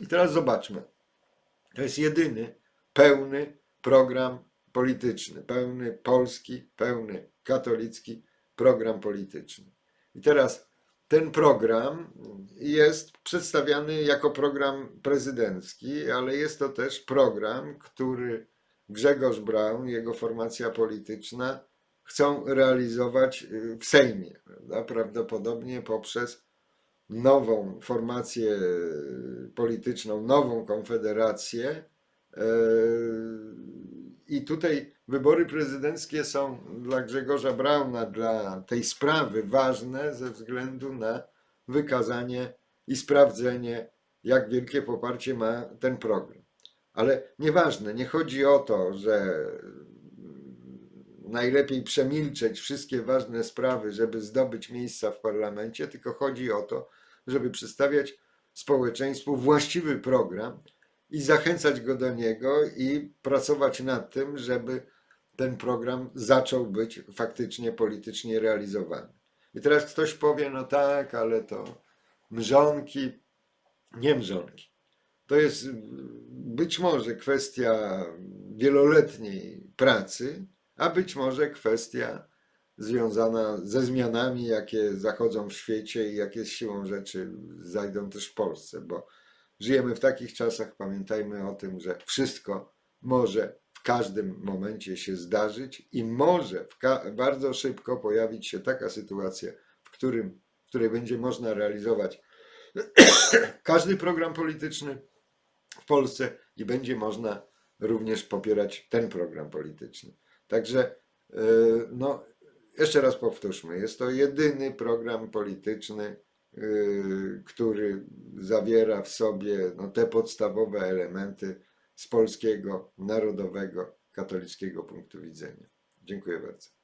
I teraz zobaczmy. To jest jedyny pełny program polityczny, pełny polski, pełny katolicki program polityczny. I teraz ten program jest przedstawiany jako program prezydencki, ale jest to też program, który Grzegorz Braun, jego formacja polityczna chcą realizować w Sejmie, prawda? prawdopodobnie poprzez nową formację polityczną, nową konfederację. Yy, I tutaj wybory prezydenckie są dla Grzegorza Brauna, dla tej sprawy ważne ze względu na wykazanie i sprawdzenie, jak wielkie poparcie ma ten program. Ale nieważne, nie chodzi o to, że najlepiej przemilczeć wszystkie ważne sprawy, żeby zdobyć miejsca w parlamencie, tylko chodzi o to, żeby przedstawiać społeczeństwu właściwy program i zachęcać go do niego i pracować nad tym, żeby ten program zaczął być faktycznie politycznie realizowany. I teraz ktoś powie, no tak, ale to mrzonki, nie mrzonki. To jest być może kwestia wieloletniej pracy, a być może kwestia związana ze zmianami, jakie zachodzą w świecie i jakie z siłą rzeczy zajdą też w Polsce, bo żyjemy w takich czasach, pamiętajmy o tym, że wszystko może w każdym momencie się zdarzyć i może bardzo szybko pojawić się taka sytuacja, w, którym, w której będzie można realizować każdy program polityczny w Polsce i będzie można również popierać ten program polityczny. Także, yy, no, jeszcze raz powtórzmy, jest to jedyny program polityczny, yy, który zawiera w sobie no, te podstawowe elementy z polskiego, narodowego, katolickiego punktu widzenia. Dziękuję bardzo.